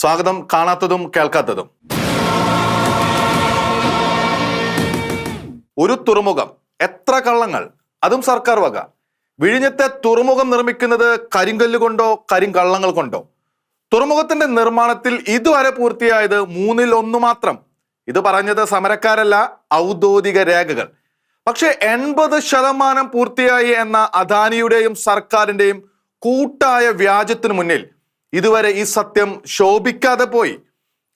സ്വാഗതം കാണാത്തതും കേൾക്കാത്തതും. ഒരു തുറമുഖം എത്ര കള്ളങ്ങൾ അതും സർക്കാർ വക. വിഴിഞ്ഞത്തെ തുറമുഖം നിർമ്മിക്കുന്നത് കരിങ്കല്ല് കൊണ്ടോ കരിങ്കള്ളങ്ങൾ കൊണ്ടോ? തുറമുഖത്തിന്റെ നിർമ്മാണത്തിൽ ഇതുവരെ പൂർത്തിയായത് മൂന്നിൽ ഒന്ന് മാത്രം. ഇത് പറഞ്ഞത് സമരക്കാരല്ല ഔദ്യോഗിക രേഖകൾ. പക്ഷേ എൺപത് ശതമാനം പൂർത്തിയായി എന്ന അദാനിയുടെയും സർക്കാരിന്റെയും കൂട്ടായ വ്യാജത്തിനു മുന്നിൽ ഇതുവരെ ഈ സത്യം ശോഭിക്കാതെ പോയി.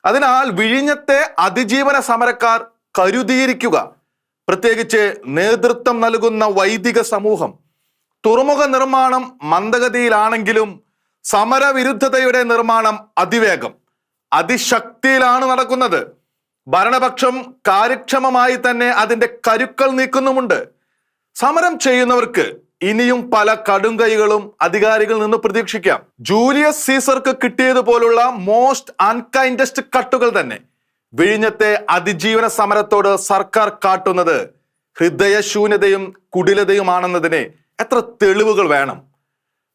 അതിനാൽ വിഴിഞ്ഞത്തെ അതിജീവന സമരക്കാർ കരുതിയിരിക്കുക. പ്രത്യേകിച്ച് നേതൃത്വം നൽകുന്ന വൈദിക സമൂഹം. തുറമുഖ നിർമ്മാണം മന്ദഗതിയിലാണെങ്കിലും സമരവിരുദ്ധതയുടെ നിർമ്മാണം അതിവേഗം. അതിശക്തിയിലാണ് നടക്കുന്നത്. ഭരണപക്ഷം കാര്യക്ഷമമായി തന്നെ അതിന്റെ കരുക്കൾ നീക്കുന്നുമുണ്ട്. സമരം ചെയ്യുന്നവർക്ക് ഇനിയും പല കടുംകൈകളും അധികാരികളിൽ നിന്ന് പ്രതീക്ഷിക്കാം. ജൂലിയസ് സീസർക്ക് കിട്ടിയതുപോലുള്ള മോസ്റ്റ് അൺകൈൻഡസ്റ്റ് കട്ടുകൾ തന്നെ. വിഴിഞ്ഞത്തെ അതിജീവന സമരത്തോട് സർക്കാർ കാട്ടുന്നത് ഹൃദയശൂന്യതയും കുടിലതയുമാണെന്നതിന് എത്ര തെളിവുകൾ വേണം.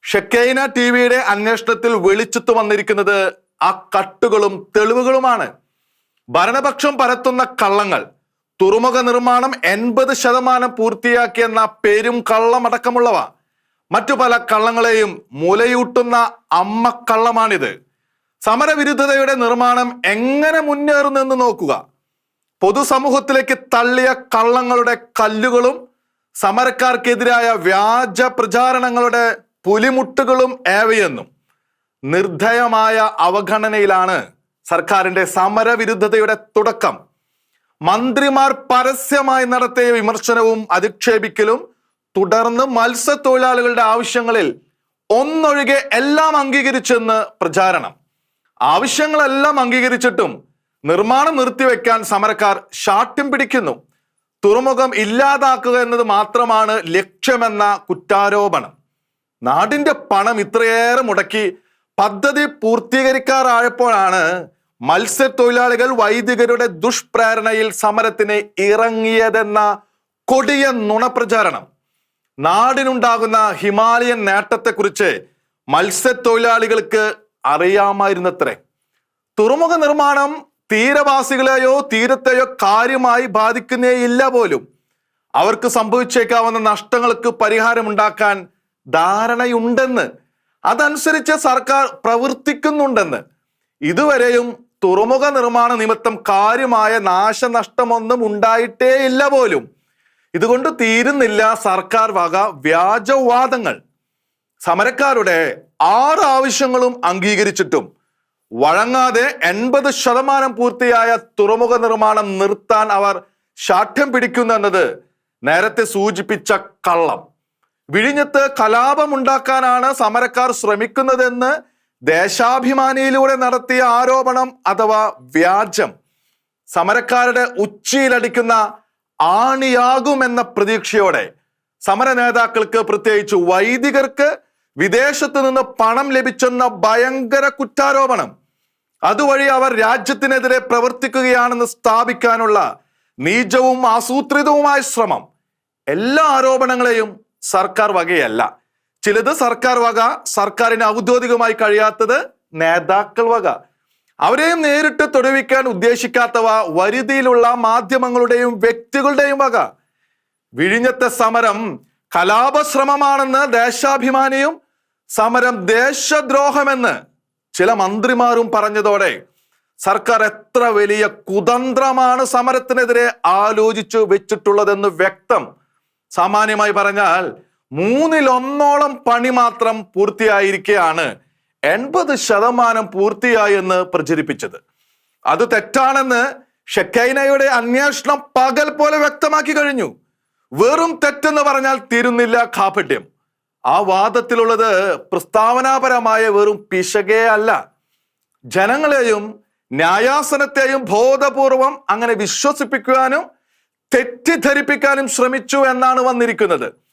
ഷെക്കൈന ടി വിയുടെ അന്വേഷണത്തിൽ വെളിച്ചത്തു വന്നിരിക്കുന്നത് ആ കട്ടുകളും തെളിവുകളുമാണ്. ഭരണപക്ഷം പരത്തുന്ന കള്ളങ്ങൾ തുറമുഖ നിർമ്മാണം എൺപത് ശതമാനം പൂർത്തിയാക്കിയെന്ന പേരും കള്ളമടക്കമുള്ളവ മറ്റു പല കള്ളങ്ങളെയും മുലയൂട്ടുന്ന അമ്മ കള്ളമാണിത്. സമരവിരുദ്ധതയുടെ നിർമ്മാണം എങ്ങനെ മുന്നേറുന്നെന്ന് നോക്കുക. പൊതുസമൂഹത്തിലേക്ക് തള്ളിയ കള്ളങ്ങളുടെ കല്ലുകളും സമരക്കാർക്കെതിരായ വ്യാജ പ്രചാരണങ്ങളുടെ പുലിമുട്ടുകളും ഏവയെന്നും നിർദ്ധയമായ അവഗണനയിലാണ് സർക്കാരിന്റെ സമരവിരുദ്ധതയുടെ തുടക്കം. മന്ത്രിമാർ പരസ്യമായി നടത്തിയ വിമർശനവും അധിക്ഷേപിക്കലും തുടർന്ന് മത്സ്യത്തൊഴിലാളികളുടെ ആവശ്യങ്ങളിൽ ഒന്നൊഴികെ എല്ലാം അംഗീകരിച്ചെന്ന് പ്രചാരണം. ആവശ്യങ്ങളെല്ലാം അംഗീകരിച്ചിട്ടും നിർമ്മാണം നിർത്തിവെക്കാൻ സമരക്കാർ ശാഠ്യം പിടിക്കുന്നു. തുറമുഖം ഇല്ലാതാക്കുക എന്നത് മാത്രമാണ് ലക്ഷ്യമെന്ന കുറ്റാരോപണം. നാടിന്റെ പണം ഇത്രയേറെ മുടക്കി പദ്ധതി പൂർത്തീകരിക്കാറായപ്പോഴാണ് മത്സ്യത്തൊഴിലാളികൾ വൈദികരുടെ ദുഷ്പ്രേരണയിൽ സമരത്തിന് ഇറങ്ങിയതെന്ന കൊടിയ നുണപ്രചാരണം. നാടിനുണ്ടാകുന്ന ഹിമാലയൻ നേട്ടത്തെക്കുറിച്ച് മത്സ്യത്തൊഴിലാളികൾക്ക് അറിയാമായിരുന്നത്രേ. തുറമുഖ നിർമ്മാണം തീരവാസികളെയോ തീരത്തെയോ കാര്യമായി ബാധിക്കുന്നേയില്ല പോലും. അവർക്ക് സംഭവിച്ചേക്കാവുന്ന നഷ്ടങ്ങൾക്ക് പരിഹാരമുണ്ടാക്കാൻ ധാരണയുണ്ടെന്ന്. അതനുസരിച്ച് സർക്കാർ പ്രവർത്തിക്കുന്നുണ്ടെന്ന്. ഇതുവരെയും തുറമുഖ നിർമ്മാണ നിമിത്തം കാര്യമായ നാശനഷ്ടമൊന്നും ഉണ്ടായിട്ടേ ഇല്ല പോലും. ഇതുകൊണ്ട് തീരുന്നില്ല സർക്കാർ വക വ്യാജവാദങ്ങൾ. സമരക്കാരുടെ ആറ് ആവശ്യങ്ങളും അംഗീകരിച്ചിട്ടും വഴങ്ങാതെ എൺപത് ശതമാനം പൂർത്തിയായ തുറമുഖ നിർമ്മാണം നിർത്താൻ അവർ ശാഠ്യം പിടിക്കുന്നു എന്നത് നേരത്തെ സൂചിപ്പിച്ച കള്ളം. വിഴിഞ്ഞത്ത് കലാപമുണ്ടാക്കാനാണ് സമരക്കാർ ശ്രമിക്കുന്നതെന്ന് ദേശാഭിമാനിയിലൂടെ നടത്തിയ ആരോപണം അഥവാ വ്യാജം സമരക്കാരുടെ ഉച്ചിയിലടിക്കുന്ന ആണിയാകുമെന്ന പ്രതീക്ഷയോടെ സമര നേതാക്കൾക്ക് പ്രത്യേകിച്ച് വൈദികർക്ക് വിദേശത്ത് നിന്ന് പണം ലഭിച്ചെന്ന ഭയങ്കര കുറ്റാരോപണം. അതുവഴി അവർ രാജ്യത്തിനെതിരെ പ്രവർത്തിക്കുകയാണെന്ന് സ്ഥാപിക്കാനുള്ള നീചവും ആസൂത്രിതവുമായ ശ്രമം. എല്ലാ ആരോപണങ്ങളെയും സർക്കാർ വകയല്ല. ചിലത് സർക്കാർ വക സർക്കാരിന് ഔദ്യോഗികമായി കഴിയാത്തത് നേതാക്കൾ വക. അവരെയും നേരിട്ട് തൊടുവിക്കാൻ ഉദ്ദേശിക്കാത്തവ വരുതിയിലുള്ള മാധ്യമങ്ങളുടെയും വ്യക്തികളുടെയും വക. വിഴിഞ്ഞത്തെ സമരം കലാപശ്രമമാണെന്ന് ദേശാഭിമാനിയും സമരം ദേശദ്രോഹമെന്ന് ചില മന്ത്രിമാരും പറഞ്ഞതോടെ സർക്കാർ എത്ര വലിയ കുതന്ത്രമാണ് സമരത്തിനെതിരെ ആലോചിച്ചു വെച്ചിട്ടുള്ളതെന്ന് വ്യക്തം. സാമാന്യമായി പറഞ്ഞാൽ മൂന്നിലൊന്നോളം പണി മാത്രം പൂർത്തിയായിരിക്കെയാണ് എൺപത് ശതമാനം പൂർത്തിയായെന്ന് പ്രചരിപ്പിച്ചത്. അത് തെറ്റാണെന്ന് ഷെക്കൈനയുടെ അന്വേഷണം പകൽ പോലെ വ്യക്തമാക്കി കഴിഞ്ഞു. വെറും തെറ്റെന്ന് പറഞ്ഞാൽ തീരുന്നില്ല കാപട്യം. ആ വാദത്തിലുള്ളത് പ്രസ്താവനാപരമായ വെറും പിശകേ അല്ല. ജനങ്ങളെയും ന്യായാസനത്തെയും ബോധപൂർവം അങ്ങനെ വിശ്വസിപ്പിക്കുവാനും തെറ്റിദ്ധരിപ്പിക്കാനും ശ്രമിച്ചു എന്നാണ് വന്നിരിക്കുന്നത്.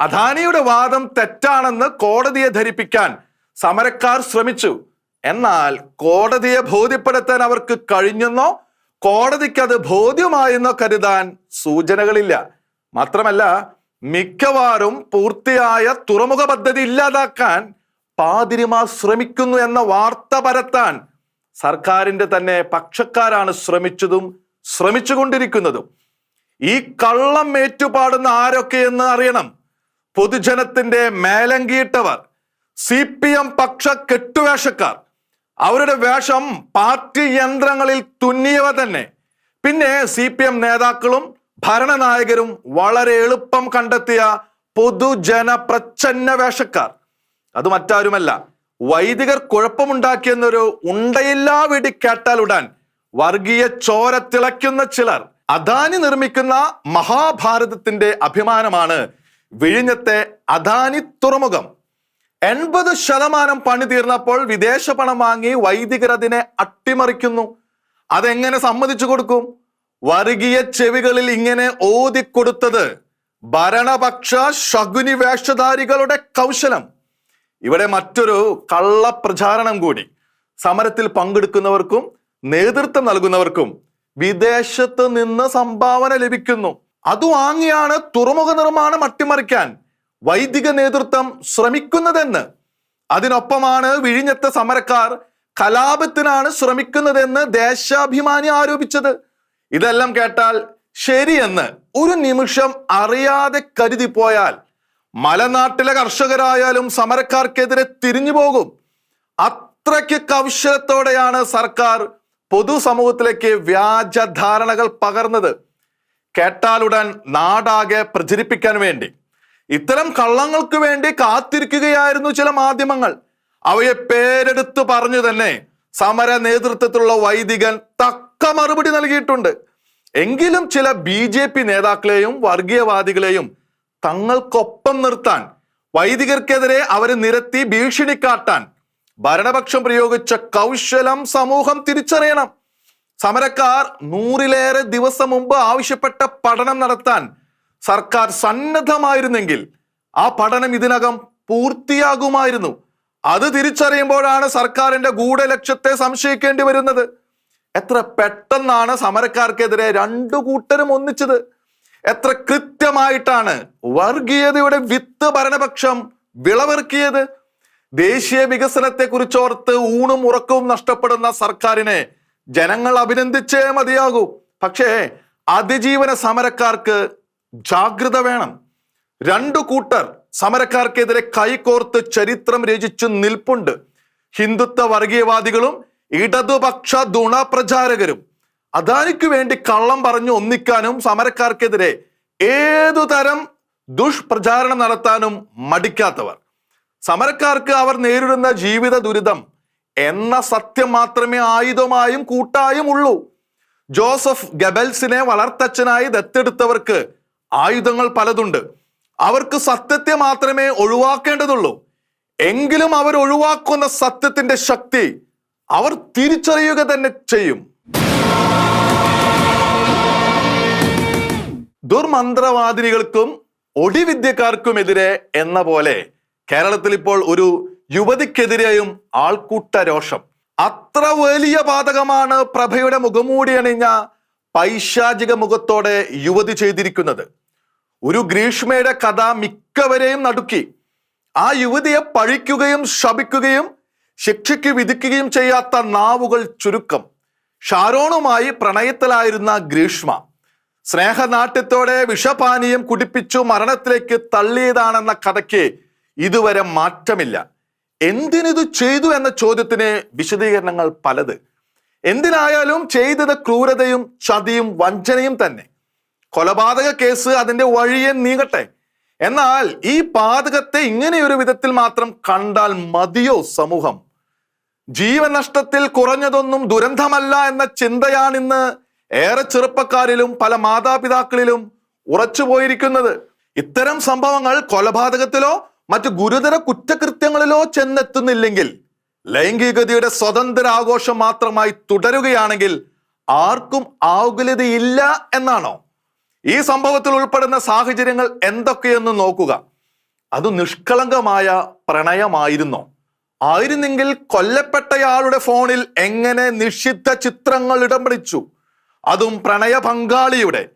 അദാനിയുടെ വാദം തെറ്റാണെന്ന് കോടതിയെ ധരിപ്പിക്കാൻ സമരക്കാർ ശ്രമിച്ചു. എന്നാൽ കോടതിയെ ബോധ്യപ്പെടുത്താൻ അവർക്ക് കഴിഞ്ഞെന്നോ? കോടതിക്ക് അത് ബോധ്യമായെന്നോ കരുതാൻ സൂചനകളില്ല. മാത്രമല്ല മിക്കവാറും പൂർത്തിയായ തുറമുഖ പദ്ധതി ഇല്ലാതാക്കാൻ പാതിരിമാർ ശ്രമിക്കുന്നു എന്ന വാർത്ത പരത്താൻ സർക്കാരിന്റെ തന്നെ പക്ഷക്കാരാണ് ശ്രമിച്ചതും ശ്രമിച്ചുകൊണ്ടിരിക്കുന്നതും. ഈ കള്ളം ഏറ്റുപാടുന്ന ആരൊക്കെയെന്ന് അറിയണം. പൊതുജനത്തിന്റെ മേലങ്കിയിട്ടവർ സി പി എം പക്ഷ കെട്ടുവേഷക്കാർ അവരുടെ വേഷം പാർട്ടി യന്ത്രങ്ങളിൽ തുന്നിയവ തന്നെ. പിന്നെ സി പി എം നേതാക്കളും ഭരണനായകരും വളരെ എളുപ്പം കണ്ടെത്തിയ പൊതുജന പ്രച്ഛന്ന വേഷക്കാർ അത് മറ്റാരുമല്ല വൈദികർ കുഴപ്പമുണ്ടാക്കിയെന്നൊരു ഉണ്ടയില്ലാ വെടി കേട്ടാലുടാൻ വർഗീയ ചോര തിളയ്ക്കുന്ന ചിലർ. അദാനി നിർമ്മിക്കുന്ന മഹാഭാരതത്തിന്റെ അഭിമാനമാണ് വിഴിഞ്ഞത്തെ അദാനി തുറമുഖം. എൺപത് ശതമാനം പണി തീർന്നപ്പോൾ വിദേശ പണം വാങ്ങി വൈദികർ അതിനെ അട്ടിമറിക്കുന്നു. അതെങ്ങനെ സമ്മതിച്ചു കൊടുക്കും? വർഗീയ ചെവികളിൽ ഇങ്ങനെ ഓതിക്കൊടുത്തത് ഭരണപക്ഷ ശകുനി വേഷധാരികളുടെ കൗശലം. ഇവിടെ മറ്റൊരു കള്ളപ്രചാരണം കൂടി. സമരത്തിൽ പങ്കെടുക്കുന്നവർക്കും നേതൃത്വം നൽകുന്നവർക്കും വിദേശത്ത് നിന്ന് സംഭാവന ലഭിക്കുന്നു. അത് വാങ്ങിയാണ് തുറമുഖ നിർമ്മാണം അട്ടിമറിക്കാൻ വൈദിക നേതൃത്വം ശ്രമിക്കുന്നതെന്ന്. അതിനൊപ്പമാണ് വിഴിഞ്ഞത്തെ സമരക്കാർ കലാപത്തിനാണ് ശ്രമിക്കുന്നതെന്ന് ദേശാഭിമാനി ആരോപിച്ചത്. ഇതെല്ലാം കേട്ടാൽ ശരിയെന്ന് ഒരു നിമിഷം അറിയാതെ കരുതി പോയാൽ മലനാട്ടിലെ കർഷകരായാലും സമരക്കാർക്കെതിരെ തിരിഞ്ഞു പോകും. അത്രയ്ക്ക് കൗശലത്തോടെയാണ് സർക്കാർ പൊതുസമൂഹത്തിലേക്ക് വ്യാജ ധാരണകൾ പകർന്നത്. കേട്ടാലുടൻ നാടാകെ പ്രചരിപ്പിക്കാൻ വേണ്ടി. ഇത്തരം കള്ളങ്ങൾക്ക് വേണ്ടി കാത്തിരിക്കുകയായിരുന്നു ചില മാധ്യമങ്ങൾ. അവയെ പേരെടുത്ത് പറഞ്ഞു തന്നെ സമര നേതൃത്വത്തിലുള്ള വൈദികൻ തക്ക മറുപടി നൽകിയിട്ടുണ്ട്. എങ്കിലും ചില ബി ജെ പി നേതാക്കളെയും വർഗീയവാദികളെയും തങ്ങൾക്കൊപ്പം നിർത്താൻ വൈദികർക്കെതിരെ അവരെ നിരത്തി ഭീഷണി കാട്ടാൻ ഭരണപക്ഷം പ്രയോഗിച്ച കൗശലം സമൂഹം തിരിച്ചറിയണം. സമരക്കാർ നൂറിലേറെ ദിവസം മുമ്പ് ആവശ്യപ്പെട്ട പഠനം നടത്താൻ സർക്കാർ സന്നദ്ധമായിരുന്നെങ്കിൽ ആ പഠനം ഇതിനകം പൂർത്തിയാകുമായിരുന്നു. അത് തിരിച്ചറിയുമ്പോഴാണ് സർക്കാരിന്റെ ഗൂഢലക്ഷ്യത്തെ സംശയിക്കേണ്ടി വരുന്നത്. എത്ര പെട്ടെന്നാണ് സമരക്കാർക്കെതിരെ രണ്ടു കൂട്ടരും ഒന്നിച്ചത്. എത്ര കൃത്യമായിട്ടാണ് വർഗീയതയുടെ വിത്ത് ഭരണപക്ഷം വിളവിറക്കിയത്. ദേശീയ വികസനത്തെ കുറിച്ചോർത്ത് ഊണും ഉറക്കവും നഷ്ടപ്പെടുന്ന സർക്കാരിനെ ജനങ്ങൾ അഭിനന്ദിച്ചേ മതിയാകൂ. പക്ഷേ അതിജീവന സമരക്കാർക്ക് ജാഗ്രത വേണം. രണ്ടു കൂട്ടർ സമരക്കാർക്കെതിരെ കൈകോർത്ത് ചരിത്രം രചിച്ചു നിൽപ്പുണ്ട്. ഹിന്ദുത്വ വർഗീയവാദികളും ഇടതുപക്ഷ ദുണപ്രചാരകരും അദാനിക്ക് വേണ്ടി കള്ളം പറഞ്ഞു ഒന്നിക്കാനും സമരക്കാർക്കെതിരെ ഏതു തരം ദുഷ്പ്രചാരണം നടത്താനും മടിക്കാത്തവർ. സമരക്കാർക്ക് അവർ നേരിടുന്ന ജീവിത ദുരിതം എന്ന സത്യം മാത്രമേ ആയുധമായും കൂട്ടായും ഉള്ളൂ. ജോസഫ് ഗബൽസിനെ വളർത്തച്ഛനായി ദത്തെടുത്തവർക്ക് ആയുധങ്ങൾ പലതുണ്ട്. അവർക്ക് സത്യത്തെ മാത്രമേ ഒഴിവാക്കേണ്ടതുള്ളൂ. എങ്കിലും അവർ ഒഴിവാക്കുന്ന സത്യത്തിന്റെ ശക്തി അവർ തിരിച്ചറിയുക തന്നെ ചെയ്യും. ദുർമന്ത്രവാദിനികൾക്കും ഒടിവിദ്യക്കാർക്കുമെതിരെ എന്ന പോലെ കേരളത്തിൽ ഇപ്പോൾ ഒരു യുവതിക്കെതിരെയും ആൾക്കൂട്ട രോഷം. അത്ര വലിയ പാതകമാണ് പ്രഭയുടെ മുഖമൂടി അണിഞ്ഞ പൈശാചിക മുഖത്തോടെ യുവതി ചെയ്തിരിക്കുന്നത്. ഒരു ഗ്രീഷ്മയുടെ കഥ മിക്കവരെയും നടുക്കി. ആ യുവതിയെ പഴിക്കുകയും ശപിക്കുകയും ശിക്ഷയ്ക്ക് വിധിക്കുകയും ചെയ്യാത്ത നാവുകൾ ചുരുക്കം. ഷാരോണുമായി പ്രണയത്തിലായിരുന്ന ഗ്രീഷ്മ സ്നേഹനാട്യത്തോടെ വിഷപാനീയം കുടിപ്പിച്ചു മരണത്തിലേക്ക് തള്ളിയതാണെന്ന കഥയ്ക്ക് ഇതുവരെ മാറ്റമില്ല. എന്തിനിത് ചെയ്തു എന്ന ചോദ്യത്തിന് വിശദീകരണങ്ങൾ പലത്. എന്തിനായാലും ചെയ്തത് ക്രൂരതയും ചതിയും വഞ്ചനയും തന്നെ. കൊലപാതക കേസ് അതിന്റെ വഴിയെ നീങ്ങട്ടെ. എന്നാൽ ഈ പാതകത്തെ ഇങ്ങനെയൊരു വിധത്തിൽ മാത്രം കണ്ടാൽ മതിയോ സമൂഹം? ജീവൻ നഷ്ടത്തിൽ കുറഞ്ഞതൊന്നും ദുരന്തമല്ല എന്ന ചിന്തയാണിന്ന് ഏറെ ചെറുപ്പക്കാരിലും പല മാതാപിതാക്കളിലും ഉറച്ചുപോയിരിക്കുന്നത്. ഇത്തരം സംഭവങ്ങൾ കൊലപാതകത്തിലോ മറ്റു ഗുരുതര കുറ്റകൃത്യങ്ങളിലോ ചെന്നെത്തുന്നില്ലെങ്കിൽ ലൈംഗികതയുടെ സ്വതന്ത്ര ആഘോഷം മാത്രമായി തുടരുകയാണെങ്കിൽ ആർക്കും ആകുലതയില്ല എന്നാണോ? ഈ സംഭവത്തിൽ ഉൾപ്പെടുന്ന സാഹചര്യങ്ങൾ എന്തൊക്കെയെന്ന് നോക്കുക. അത് നിഷ്കളങ്കമായ പ്രണയമായിരുന്നോ. ആയിരുന്നെങ്കിൽ കൊല്ലപ്പെട്ടയാളുടെ ഫോണിൽ എങ്ങനെ നിഷിദ്ധ ചിത്രങ്ങൾ ഇടം പിടിച്ചു? അതും പ്രണയ പങ്കാളിയുടെ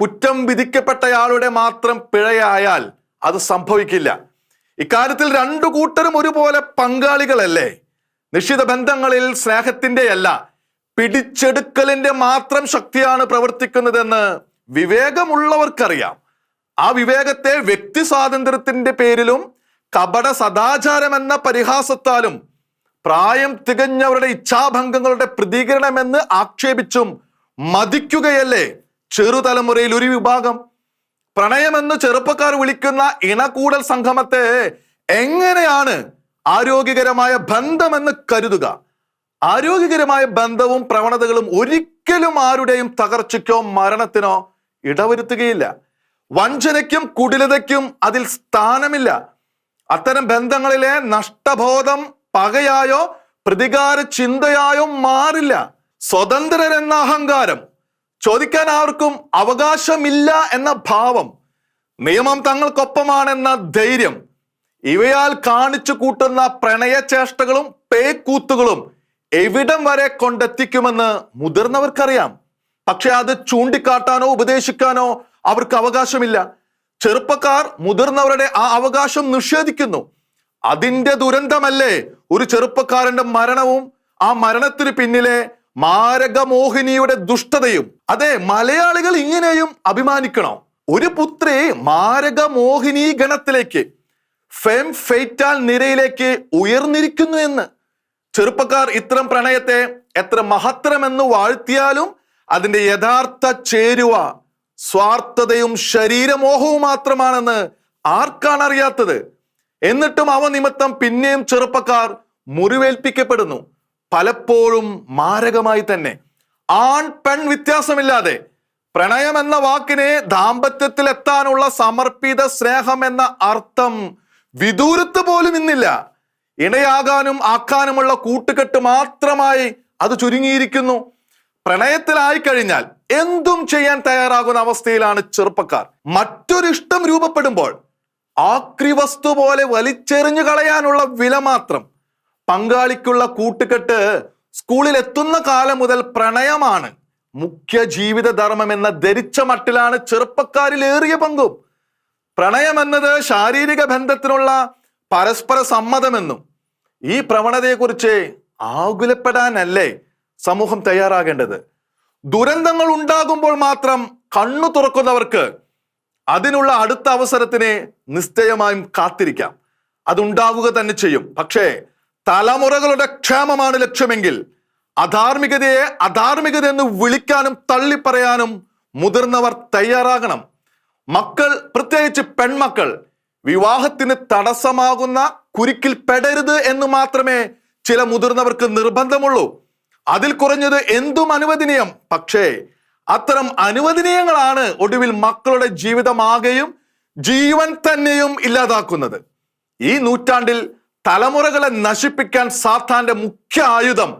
കുറ്റം വിധിക്കപ്പെട്ടയാളുടെ മാത്രം പിഴയായാൽ അത് സംഭവിക്കില്ല. ഇക്കാര്യത്തിൽ രണ്ടു കൂട്ടരും ഒരുപോലെ പങ്കാളികളല്ലേ? നിശ്ചിത ബന്ധങ്ങളിൽ സ്നേഹത്തിന്റെയല്ല പിടിച്ചെടുക്കലിന്റെ മാത്രം ശക്തിയാണ് പ്രവർത്തിക്കുന്നതെന്ന് വിവേകമുള്ളവർക്കറിയാം. ആ വിവേകത്തെ വ്യക്തി സ്വാതന്ത്ര്യത്തിന്റെ പേരിലും കപട സദാചാരം എന്ന പരിഹാസത്താലും പ്രായം തികഞ്ഞവരുടെ ഇച്ഛാഭംഗങ്ങളുടെ പ്രതികരണമെന്ന് ആക്ഷേപിച്ചും മതിക്കുകയല്ലേ ചെറുതലമുറയിൽ ഒരു വിഭാഗം? പ്രണയമെന്ന് ചെറുപ്പക്കാർ വിളിക്കുന്ന ഇണകൂടൽ സംഗമത്തെ എങ്ങനെയാണ് ആരോഗ്യകരമായ ബന്ധമെന്ന് കരുതുക? ആരോഗ്യകരമായ ബന്ധവും പ്രവണതകളും ഒരിക്കലും ആരുടെയും തകർച്ചയ്ക്കോ മരണത്തിനോ ഇടവരുത്തുകയില്ല. വഞ്ചനയ്ക്കും കുടിലതയ്ക്കും അതിൽ സ്ഥാനമില്ല. അത്തരം ബന്ധങ്ങളിലെ നഷ്ടബോധം പകയായോ പ്രതികാര ചിന്തയായോ മാറില്ല. സ്വതന്ത്രരെന്ന അഹങ്കാരം ചോദിക്കാൻ ആർക്കും അവകാശമില്ല എന്ന ഭാവം നിയമം തങ്ങൾക്കൊപ്പമാണെന്ന ധൈര്യം. ഇവയാൽ കാണിച്ചു കൂട്ടുന്ന പ്രണയചേഷ്ടകളും പേക്കൂത്തുകളും എവിടം വരെ കൊണ്ടെത്തിക്കുമെന്ന് മുതിർന്നവർക്കറിയാം. പക്ഷെ അത് ചൂണ്ടിക്കാട്ടാനോ ഉപദേശിക്കാനോ അവർക്ക് അവകാശമില്ല. ചെറുപ്പക്കാർ മുതിർന്നവരുടെ ആ അവകാശം നിഷേധിക്കുന്നു. അതിന്റെ ദുരന്തമല്ലേ ഒരു ചെറുപ്പക്കാരന്റെ മരണവും ആ മരണത്തിന് പിന്നിലെ മാരകമോഹിനിയുടെ ദുഷ്ടതയും അതെ മലയാളികൾ ഇങ്ങനെയും അഭിമാനിക്കണം. ഒരു പുത്രി മാരകമോഹിനി ഗണത്തിലേക്ക് ഫെം ഫെയ്റ്റാൽ നിരയിലേക്ക് ഉയർന്നിരിക്കുന്നു എന്ന്. ചെറുപ്പക്കാർ ഇത്തരം പ്രണയത്തെ എത്ര മഹത്തരമെന്ന് വാഴ്ത്തിയാലും അതിന്റെ യഥാർത്ഥ ചേരുവ സ്വാർത്ഥതയും ശരീരമോഹവും മാത്രമാണെന്ന് ആർക്കാണ് അറിയാത്തത്? എന്നിട്ടും അവ നിമിത്തം പിന്നെയും ചെറുപ്പക്കാർ മുറിവേൽപ്പിക്കപ്പെടുന്നു. പലപ്പോഴും മാരകമായി തന്നെ. ആൺ പെൺ വ്യത്യാസമില്ലാതെ പ്രണയം എന്ന വാക്കിനെ ദാമ്പത്യത്തിൽ എത്താനുള്ള സമർപ്പിത സ്നേഹം എന്ന അർത്ഥം വിദൂരത്ത് പോലും ഇന്നില്ല ഇണയാകാനും ആക്കാനുമുള്ള കൂട്ടുകെട്ട് മാത്രമായി അത് ചുരുങ്ങിയിരിക്കുന്നു. പ്രണയത്തിലായി കഴിഞ്ഞാൽ എന്തും ചെയ്യാൻ തയ്യാറാകുന്ന അവസ്ഥയിലാണ് ചെറുപ്പക്കാർ. മറ്റൊരു ഇഷ്ടം രൂപപ്പെടുമ്പോൾ ആക്രി വസ്തു പോലെ വലിച്ചെറിഞ്ഞു കളയാനുള്ള വില മാത്രം പങ്കാളിക്കുള്ള കൂട്ടുകെട്ട് സ്കൂളിൽ എത്തുന്ന കാലം മുതൽ പ്രണയമാണ്. മുഖ്യ ജീവിത ധർമ്മം എന്ന ധരിച്ച മട്ടിലാണ് ചെറുപ്പക്കാരിൽ ഏറിയ പങ്കും. പ്രണയം എന്നത് ശാരീരിക ബന്ധത്തിനുള്ള പരസ്പര സമ്മതമെന്നും ഈ പ്രവണതയെക്കുറിച്ച് ആകുലപ്പെടാനല്ലേ സമൂഹം തയ്യാറാകേണ്ടത്? ദുരന്തങ്ങൾ ഉണ്ടാകുമ്പോൾ മാത്രം കണ്ണു തുറക്കുന്നവർക്ക് അതിനുള്ള അടുത്ത അവസരത്തിന് നിശ്ചയമായും കാത്തിരിക്കാം. അതുണ്ടാവുക തന്നെ ചെയ്യും. പക്ഷേ തലമുറകളുടെ ക്ഷേമമാണ് ലക്ഷ്യമെങ്കിൽ അധാർമികതയെ അധാർമികത എന്ന് വിളിക്കാനും തള്ളിപ്പറയാനും മുതിർന്നവർ തയ്യാറാകണം. മക്കൾ പ്രത്യേകിച്ച് പെൺമക്കൾ വിവാഹത്തിന് തടസ്സമാകുന്ന കുരുക്കിൽ പെടരുത് എന്ന് മാത്രമേ ചില മുതിർന്നവർക്ക് നിർബന്ധമുള്ളൂ. അതിൽ കുറഞ്ഞത് എന്തും അനുവദനീയം. പക്ഷേ അത്തരം അനുവദനീയങ്ങളാണ് ഒടുവിൽ മക്കളുടെ ജീവിതമാകെയും ജീവൻ തന്നെയും ഇല്ലാതാക്കുന്നത്. ഈ നൂറ്റാണ്ടിൽ തലമുറകളെ നശിപ്പിക്കാൻ സാത്താന്റെ മുഖ്യ ആയുധം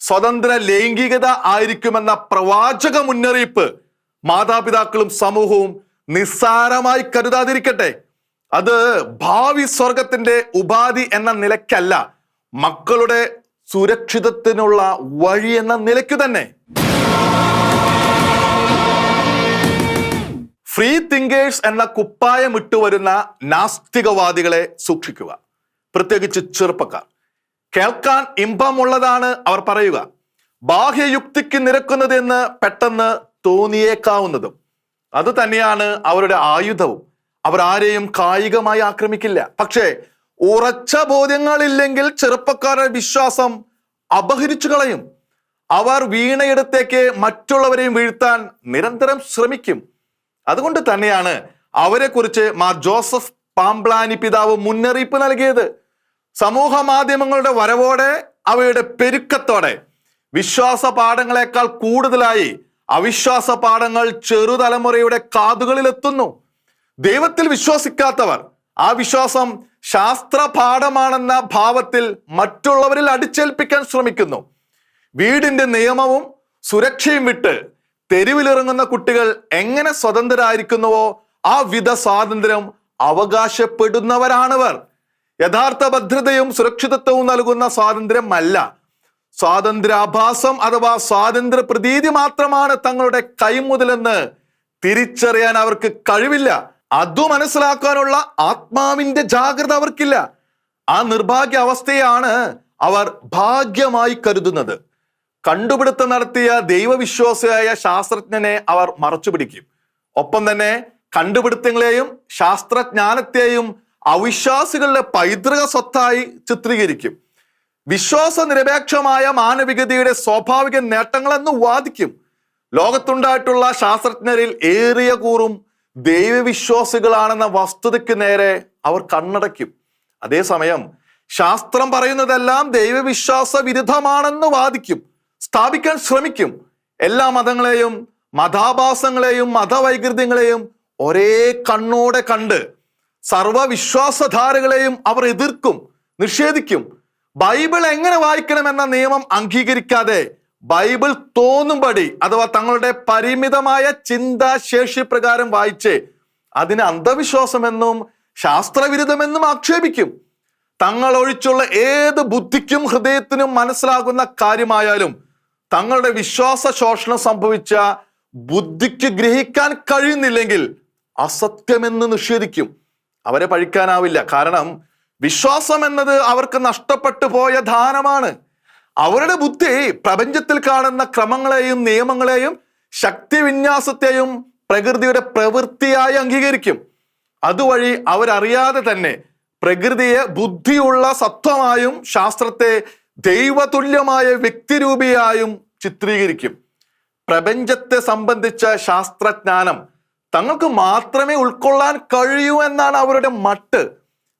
സ്വതന്ത്ര ലൈംഗികത ആയിരിക്കുമെന്ന പ്രവാചക മുന്നറിയിപ്പ് മാതാപിതാക്കളും സമൂഹവും നിസ്സാരമായി കരുതാതിരിക്കട്ടെ. അത് ഭാവി സ്വർഗത്തിന്റെ ഉപാധി എന്ന നിലയ്ക്കല്ല മക്കളുടെ സുരക്ഷിതത്തിനുള്ള വഴി എന്ന നിലയ്ക്കു തന്നെ. ഫ്രീ തിങ്കേഴ്സ് എന്ന കുപ്പായമിട്ടു വരുന്ന നാസ്തികവാദികളെ സൂക്ഷിക്കുക. പ്രത്യേകിച്ച് ചെറുപ്പക്കാർ. കേൾക്കാൻ ഇമ്പമുള്ളതാണ് അവർ പറയുക. ബാഹ്യയുക്തിക്ക് നിരക്കുന്നത് എന്ന് പെട്ടെന്ന് തോന്നിയേക്കാവുന്നതും. അത് തന്നെയാണ് അവരുടെ ആയുധവും. അവർ ആരെയും കായികമായി ആക്രമിക്കില്ല. പക്ഷേ ഉറച്ച ബോധ്യങ്ങളില്ലെങ്കിൽ ചെറുപ്പക്കാരുടെ വിശ്വാസം അപഹരിച്ചു കളയും. അവർ വീണയിടത്തേക്ക് മറ്റുള്ളവരെയും വീഴ്ത്താൻ നിരന്തരം ശ്രമിക്കും. അതുകൊണ്ട് തന്നെയാണ് അവരെക്കുറിച്ച് മാർ ജോസഫ് പാംപ്ലാനി പിതാവ് മുന്നറിയിപ്പ് നൽകിയത്. സമൂഹ മാധ്യമങ്ങളുടെ വരവോടെ അവയുടെ പെരുക്കത്തോടെ വിശ്വാസ പാഠങ്ങളെക്കാൾ കൂടുതലായി അവിശ്വാസ പാഠങ്ങൾ ചെറുതലമുറയുടെ കാതുകളിൽ എത്തുന്നു ദൈവത്തിൽ വിശ്വസിക്കാത്തവർ ആ വിശ്വാസം ശാസ്ത്ര പാഠമാണെന്ന ഭാവത്തിൽ മറ്റുള്ളവരിൽ അടിച്ചേൽപ്പിക്കാൻ ശ്രമിക്കുന്നു. വീടിന്റെ നിയമവും സുരക്ഷയും വിട്ട് തെരുവിലിറങ്ങുന്ന കുട്ടികൾ എങ്ങനെ സ്വതന്ത്രരായിരിക്കുന്നുവോ ആ വിധ സ്വാതന്ത്ര്യം അവകാശപ്പെടുന്നവരാണവർ. യഥാർത്ഥ ഭദ്രതയും സുരക്ഷിതത്വവും നൽകുന്ന സ്വാതന്ത്ര്യമല്ല. സ്വാതന്ത്ര്യാഭാസം അഥവാ സ്വാതന്ത്ര്യ പ്രതീതി മാത്രമാണ് തങ്ങളുടെ കൈമുതലെന്ന് തിരിച്ചറിയാൻ അവർക്ക് കഴിവില്ല. അതു മനസ്സിലാക്കാനുള്ള ആത്മാവിന്റെ ജാഗ്രത അവർക്കില്ല. ആ നിർഭാഗ്യ അവസ്ഥയാണ് അവർ ഭാഗ്യമായി കരുതുന്നത്. കണ്ടുപിടുത്തം നടത്തിയ ദൈവവിശ്വാസിയായ ശാസ്ത്രജ്ഞനെ അവർ മറച്ചുപിടിക്കും. ഒപ്പം തന്നെ കണ്ടുപിടുത്തങ്ങളെയും ശാസ്ത്രജ്ഞാനത്തെയും അവിശ്വാസികളുടെ പൈതൃക സ്വത്തായി ചിത്രീകരിക്കും. വിശ്വാസ നിരപേക്ഷമായ മാനവികതയുടെ സ്വാഭാവിക നേട്ടങ്ങളെന്ന് വാദിക്കും. ലോകത്തുണ്ടായിട്ടുള്ള ശാസ്ത്രജ്ഞരിൽ ഏറിയ കൂറും ദൈവവിശ്വാസികളാണെന്ന വസ്തുതയ്ക്ക് നേരെ അവർ കണ്ണടയ്ക്കും. അതേസമയം ശാസ്ത്രം പറയുന്നതെല്ലാം ദൈവവിശ്വാസ വിരുദ്ധമാണെന്ന് വാദിക്കും. സ്ഥാപിക്കാൻ ശ്രമിക്കും. എല്ലാ മതങ്ങളെയും മതാഭാസങ്ങളെയും മതവൈകൃതങ്ങളെയും ഒരേ കണ്ണോടെ കണ്ട് സർവവിശ്വാസധാരകളെയും അവർ എതിർക്കും നിഷേധിക്കും. ബൈബിൾ എങ്ങനെ വായിക്കണം എന്ന നിയമം അംഗീകരിക്കാതെ ബൈബിൾ തോന്നുംപടി അഥവാ തങ്ങളുടെ പരിമിതമായ ചിന്താശേഷി പ്രകാരം വായിച്ച് അതിന് അന്ധവിശ്വാസമെന്നും ശാസ്ത്രവിരുദ്ധമെന്നും ആക്ഷേപിക്കും. തങ്ങൾ ഒഴിച്ചുള്ള ഏത് ബുദ്ധിക്കും ഹൃദയത്തിനും മനസ്സിലാകുന്ന കാര്യമായാലും തങ്ങളുടെ വിശ്വാസ ശോഷണം സംഭവിച്ച ബുദ്ധിക്ക് ഗ്രഹിക്കാൻ കഴിയുന്നില്ലെങ്കിൽ അസത്യമെന്ന് നിഷേധിക്കും. അവരെ പഴിക്കാനാവില്ല. കാരണം വിശ്വാസം എന്നത് അവർക്ക് നഷ്ടപ്പെട്ടു പോയ ദാനമാണ്. അവരുടെ ബുദ്ധി പ്രപഞ്ചത്തിൽ കാണുന്ന ക്രമങ്ങളെയും നിയമങ്ങളെയും ശക്തി വിന്യാസത്തെയും പ്രകൃതിയുടെ പ്രവൃത്തിയായി അംഗീകരിക്കും. അതുവഴി അവരറിയാതെ തന്നെ പ്രകൃതിയെ ബുദ്ധിയുള്ള സത്വമായും ശാസ്ത്രത്തെ ദൈവതുല്യമായ വ്യക്തിരൂപിയായും ചിത്രീകരിക്കും. പ്രപഞ്ചത്തെ സംബന്ധിച്ച ശാസ്ത്രജ്ഞാനം തങ്ങൾക്ക് മാത്രമേ ഉൾക്കൊള്ളാൻ കഴിയൂ എന്നാണ് അവരുടെ മട്ട്.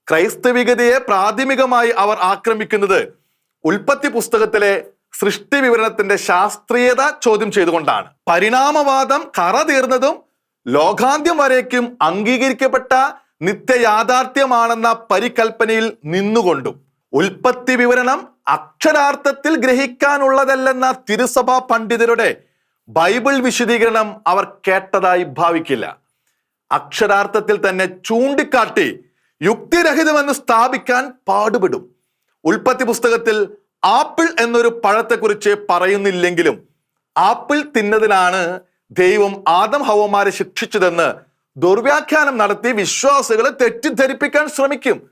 ക്രൈസ്തവികതയെ പ്രാഥമികമായി അവർ ആക്രമിക്കുന്നത് ഉൽപ്പത്തി പുസ്തകത്തിലെ സൃഷ്ടി വിവരണത്തിന്റെ ശാസ്ത്രീയത ചോദ്യം ചെയ്തുകൊണ്ടാണ്. പരിണാമവാദം കറ തീർന്നതും ലോകാന്ത്യം വരേക്കും അംഗീകരിക്കപ്പെട്ട നിത്യയാഥാർത്ഥ്യമാണെന്ന പരികൽപ്പനയിൽ നിന്നുകൊണ്ടും ഉൽപ്പത്തി വിവരണം അക്ഷരാർത്ഥത്തിൽ ഗ്രഹിക്കാനുള്ളതല്ലെന്ന തിരുസഭാ പണ്ഡിതരുടെ ബൈബിൾ വിശദീകരണം അവർ കേട്ടതായി ഭാവിക്കില്ല. അക്ഷരാർത്ഥത്തിൽ തന്നെ ചൂണ്ടിക്കാട്ടി യുക്തിരഹിതമെന്ന് സ്ഥാപിക്കാൻ പാടുപെടും. ഉൽപ്പത്തി പുസ്തകത്തിൽ ആപ്പിൾ എന്നൊരു പഴത്തെക്കുറിച്ച് പറയുന്നില്ലെങ്കിലും ആപ്പിൾ തിന്നതിനാണ് ദൈവം ആദം ഹവമാരെ ശിക്ഷിച്ചതെന്ന് ദുർവ്യാഖ്യാനം നടത്തി വിശ്വാസികളെ തെറ്റിദ്ധരിപ്പിക്കാൻ ശ്രമിക്കും.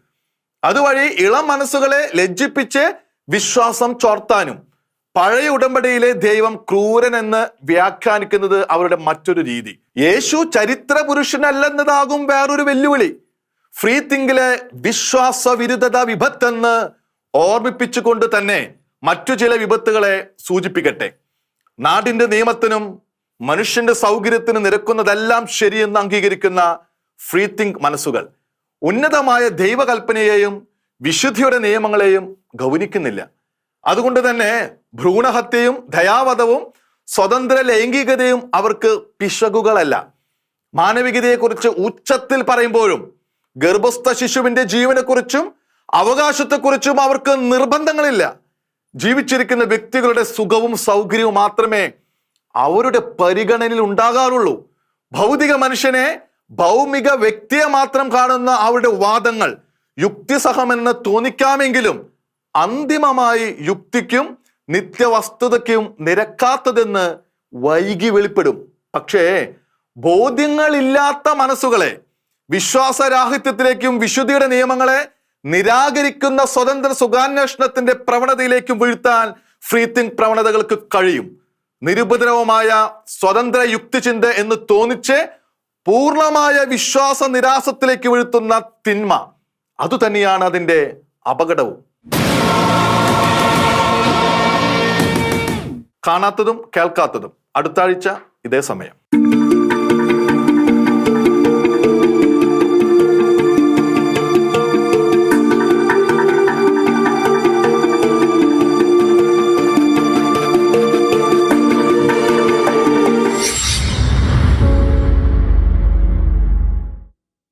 അതുവഴി ഇളം മനസ്സുകളെ ലജ്ജിപ്പിച്ച് വിശ്വാസം ചോർത്താനും പഴയ ഉടമ്പടിയിലെ ദൈവം ക്രൂരൻ എന്ന് വ്യാഖ്യാനിക്കുന്നത് അവരുടെ മറ്റൊരു രീതി. യേശു ചരിത്ര പുരുഷനല്ലെന്നതാകും വേറൊരു വെല്ലുവിളി. ഫ്രീ തിങ്കിലെ വിശ്വാസ വിരുദ്ധത വിപത്തെന്ന് ഓർമ്മിപ്പിച്ചുകൊണ്ട് തന്നെ മറ്റു ചില വിപത്തുകളെ സൂചിപ്പിക്കട്ടെ. നാടിന്റെ നിയമത്തിനും മനുഷ്യന്റെ സൗകര്യത്തിന് നിരക്കുന്നതെല്ലാം ശരിയെന്ന് അംഗീകരിക്കുന്ന ഫ്രീ തിങ്ക് മനസ്സുകൾ ഉന്നതമായ ദൈവകൽപ്പനയെയും വിശുദ്ധിയുടെ നിയമങ്ങളെയും ഗൗനിക്കുന്നില്ല. അതുകൊണ്ട് തന്നെ ഭ്രൂണഹത്യയും ദയാവധവും സ്വതന്ത്ര ലൈംഗികതയും അവർക്ക് പിശകുകളല്ല. മാനവികതയെക്കുറിച്ച് ഉച്ചത്തിൽ പറയുമ്പോഴും ഗർഭസ്ഥ ശിശുവിന്റെ ജീവനെക്കുറിച്ചും അവകാശത്തെക്കുറിച്ചും അവർക്ക് നിർബന്ധങ്ങളില്ല. ജീവിച്ചിരിക്കുന്ന വ്യക്തികളുടെ സുഖവും സൗകര്യവും മാത്രമേ അവരുടെ പരിഗണനയിൽ ഉണ്ടാകാറുള്ളൂ. ഭൗതിക മനുഷ്യനെ ഭൗമിക വ്യക്തിയെ മാത്രം കാണുന്ന അവരുടെ വാദങ്ങൾ യുക്തിസഹമെന്ന് തോന്നിക്കാമെങ്കിലും അന്തിമമായി യുക്തിക്കും നിത്യവസ്തുതയ്ക്കും നിരക്കാത്തതെന്ന് വൈകി വെളിപ്പെടും. പക്ഷേ ബോധ്യങ്ങളില്ലാത്ത മനസ്സുകളെ വിശ്വാസരാഹിത്യത്തിലേക്കും വിശുദ്ധിയുടെ നിയമങ്ങളെ നിരാകരിക്കുന്ന സ്വതന്ത്ര സുഖാന്വേഷണത്തിന്റെ പ്രവണതയിലേക്കും വീഴ്ത്താൻ ഫ്രീ തിങ്ക് പ്രവണതകൾക്ക് കഴിയും. നിരുപദ്രവമായ സ്വതന്ത്ര യുക്തിചിന്ത എന്ന് തോന്നിച്ച് പൂർണമായ വിശ്വാസ നിരാസത്തിലേക്ക് വീഴ്ത്തുന്ന തിന്മ. അതുതന്നെയാണ് അതിന്റെ അപകടവും. കാണാത്തതും കേൾക്കാത്തതും. അടുത്താഴ്ച ഇതേ സമയം.